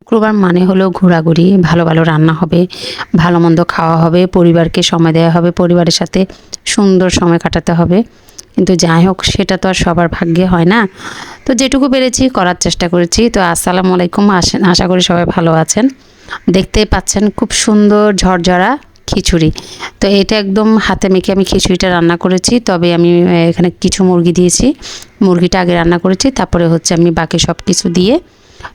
শুক্রবার মানে হলো ঘোরাঘুরি, ভালো ভালো রান্না হবে, ভালো মন্দ খাওয়া হবে, পরিবারকে সময় দেওয়া হবে, পরিবারের সাথে সুন্দর সময় কাটাতে হবে। কিন্তু যাই হোক, সেটা তো আর সবার ভাগ্যে হয় না। তো যেটুকু পেরেছি করার চেষ্টা করেছি। তো আসসালামু আলাইকুম। আসেন আশা করি সবাই ভালো আছেন। দেখতে পাচ্ছেন খুব সুন্দর ঝরঝরা খিচুড়ি। তো এটা একদম হাতে মেখে আমি খিচুড়িটা রান্না করেছি। তবে আমি এখানে কিছু মুরগি দিয়েছি। মুরগিটা আগে রান্না করেছি। তারপরে হচ্ছে আমি বাকি সব কিছু দিয়ে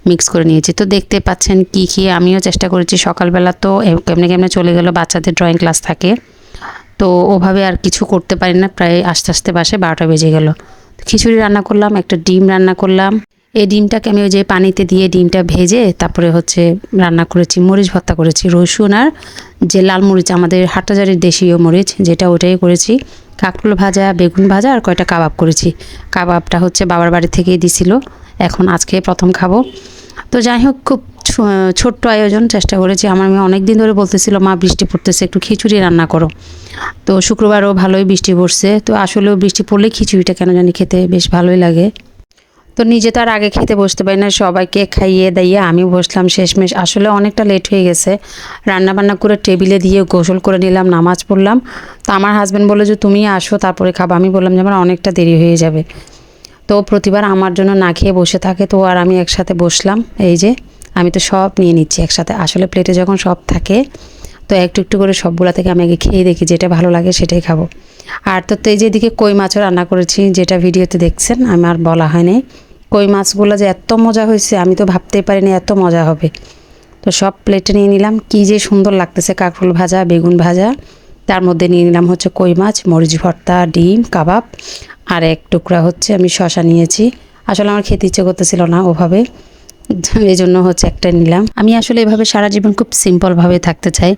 মিক্স করে নিয়েছি। তো দেখতে পাচ্ছেন কি কি আমিও চেষ্টা করেছি। সকালবেলা তো কেমনে কেমনে চলে গেল, বাচ্চাদের ড্রয়িং ক্লাস থাকে। তো ওভাবে আর কিছু করতে পারি না, প্রায় আস্তে আস্তে বাসে বারোটা বেজে গেল। খিচুড়ি রান্না করলাম, একটা ডিম রান্না করলাম। এই ডিমটাকে আমি ওই যে পানিতে দিয়ে ডিমটা ভেজে তারপরে হচ্ছে রান্না করেছি, মরিচ ভর্তা করেছি, রসুন আর যে লাল মরিচ, আমাদের হাটাজারির দেশীয় মরিচ, যেটা ওটাই করেছি। কাকরুল ভাজা, বেগুন ভাজা আর কয়টা কাবাব করেছি। কাবাবটা হচ্ছে বাবার বাড়ি থেকেই দিছিল। এখন আজকে প্রথম খাব। তো যাই হোক, খুব ছোট্ট আয়োজন চেষ্টা করেছি। আমার মেয়ে অনেক দিন ধরে বলতেছিল, মা, বৃষ্টি পড়তেছে, একটু খিচুড়ি রান্না করো। তো শুক্রবারও ভালোই বৃষ্টি পড়ছে। তো আসলেও বৃষ্টি পড়লে খিচুড়িটা কেন জানি খেতে বেশ ভালোই লাগে। তো নিজে তো আর আগে খেতে বসতে পারি না, সবাইকে খাইয়ে দাইয়ে আমি বসলাম শেষমেশ। আসলে অনেকটা লেট হয়ে গেছে। রান্না বান্না করে টেবিলে দিয়ে গোসল করে নিলাম, নামাজ পড়লাম। তো আমার হাজব্যান্ড বলল যে তুমি আসো, তারপরে খাব। আমি বললাম যে, আমার অনেকটা দেরি হয়ে যাবে। তো প্রতিবার আমার জন্য না খেয়ে বসে থাকে তো আর আমি একসাথে বসলাম। এই যে, আমি তো সব নিয়ে নিচ্ছি একসাথে। আসলে প্লেটে যখন সব থাকে, তো একটু একটু করে সবগুলা থেকে আমি আগে খেয়ে দেখি, যেটা ভালো লাগে সেটাই খাব। আর তো তো এই যে এদিকে কই মাছও রান্না করেছি, যেটা ভিডিওতে দেখছেন, আমার বলা হয়নি কই মাছগুলো যে এত মজা হয়েছে, আমি তো ভাবতেই পারিনি এত মজা হবে। তো সব প্লেটে নিয়ে নিলাম, কী যে সুন্দর লাগতেছে, কাঁকরোল ভাজা, বেগুন ভাজা। তার মধ্যে নিয়ে নিলাম হচ্ছে কই মাছ, মরিচ ভর্তা, ডিম, কাবাব। আর এক টুকরা হচ্ছে আমি শশা নিয়েছি। আসলে আমার খেতে ইচ্ছে করতেছিল না ওভাবে এই জন্য হচ্ছে একটা নিলাম। আমি আসলে এভাবে সারা জীবন খুব সিম্পলভাবে থাকতে চাই।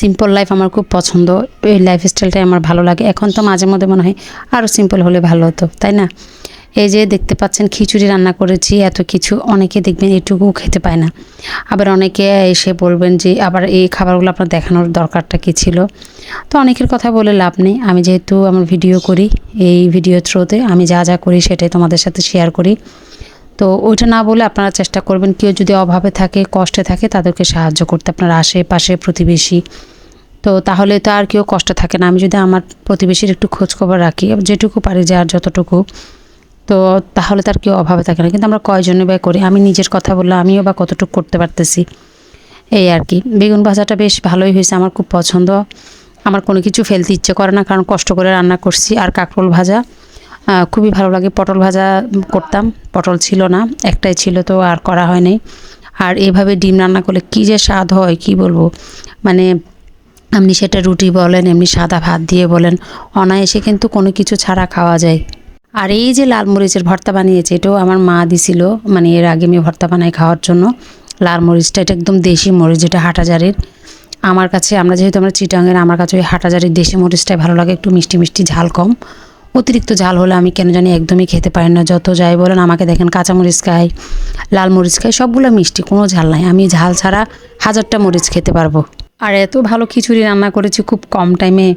সিম্পল লাইফ আমার খুব পছন্দ, এই লাইফস্টাইলটাই আমার ভালো লাগে। এখন তো মাঝে মধ্যে মনে হয় আরও সিম্পল হলে ভালো হতো, তাই না? এই যে দেখতে পাচ্ছেন, খিচুড়ি রান্না করেছি, এত কিছু। অনেকে দেখবেন এটুকু খেতে পায় না। আবার অনেকে এসে বলবেন যে, আবার এই খাবারগুলো আপনার দেখানোর দরকারটা কী ছিল? তো অনেকের কথা বলে লাভ নেই। আমি যেহেতু আমার ভিডিও করি, এই ভিডিও থ্রুতে আমি যা যা করি সেটাই তোমাদের সাথে শেয়ার করি। তো ওইটা না বলে আপনারা চেষ্টা করবেন, কেউ যদি অভাবে থাকে, কষ্টে থাকে, তাদেরকে সাহায্য করতে। আপনার আশেপাশে প্রতিবেশী। তো তাহলে তো আর কেউ কষ্ট থাকে না। আমি যদি আমার প্রতিবেশীর একটু খোঁজখবর রাখি, যেটুকু পারি, যার যতটুকু। তো তাহলে তার কেউ অভাবে থাকে না। কিন্তু আমরা কয়জনে বা করি? আমি নিজের কথা বললে আমিও বা কতটুকু করতে পারতেছি? এই আর কি। বেগুন ভাজাটা বেশ ভালোই হয়েছে, আমার খুব পছন্দ। আমার কোনো কিছু ফেলতে ইচ্ছে করে না, কারণ কষ্ট করে রান্না করছি। আর কাঁকরোল ভাজা খুবই ভালো লাগে। পটল ভাজা করতাম, পটল ছিল না, একটাই ছিল তো আর করা হয়নি আর এভাবে ডিম রান্না করলে কী যে স্বাদ হয়, কি বলব? মানে আপনি সেটা রুটি বলেন, এমনি সাদা ভাত দিয়ে বলেন, অনায়াসে কিন্তু কোনো কিছু ছাড়া খাওয়া যায়। আর এই যে লাল মরিচের ভর্তা বানিয়েছে, এটাও আমার মা দিছিল মানে এর আগে আমি ভর্তা বানাই খাওয়ার জন্য। লাল মরিচটা, এটা একদম দেশি মরিচ, যেটা হাটাজারের। আমার কাছে, আমরা যেহেতু আমরা চিটাঙ্গের আমার কাছে ওই হাটাজারের দেশি মরিচটাই ভালো লাগে, একটু মিষ্টি মিষ্টি ঝাল কম। অতিরিক্ত ঝাল হলে আমি কেন জানি একদমই খেতে পারি না, যত যাই বলেন, আমাকে দেখেন কাঁচা মরিচ খাই, লাল মরিচ খাই, সবগুলো মিষ্টি, কোনো ঝাল নাই। আমি ঝাল ছাড়া হাজারটা মরিচ খেতে পারব। আর এত ভালো খিচুড়ি রান্না করেছি খুব কম টাইমে।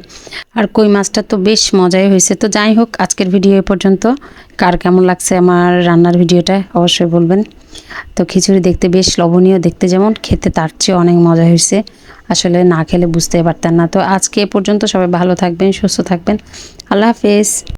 আর কই মাছটা তো বেশ মজাই হয়েছে। তো যাই হোক, আজকের ভিডিও এ পর্যন্ত। কার কেমন লাগছে আমার রান্নার ভিডিওটা অবশ্যই বলবেন। তো খিচুড়ি দেখতে বেশ লবণীয় দেখতে যেমন, খেতে তার চেয়ে অনেক মজা হয়েছে। আসলে না খেলে বুঝতে পারতেন না। তো আজকে এ পর্যন্ত সবাই ভালো থাকবেন, সুস্থ থাকবেন। আল্লাহ হাফেজ।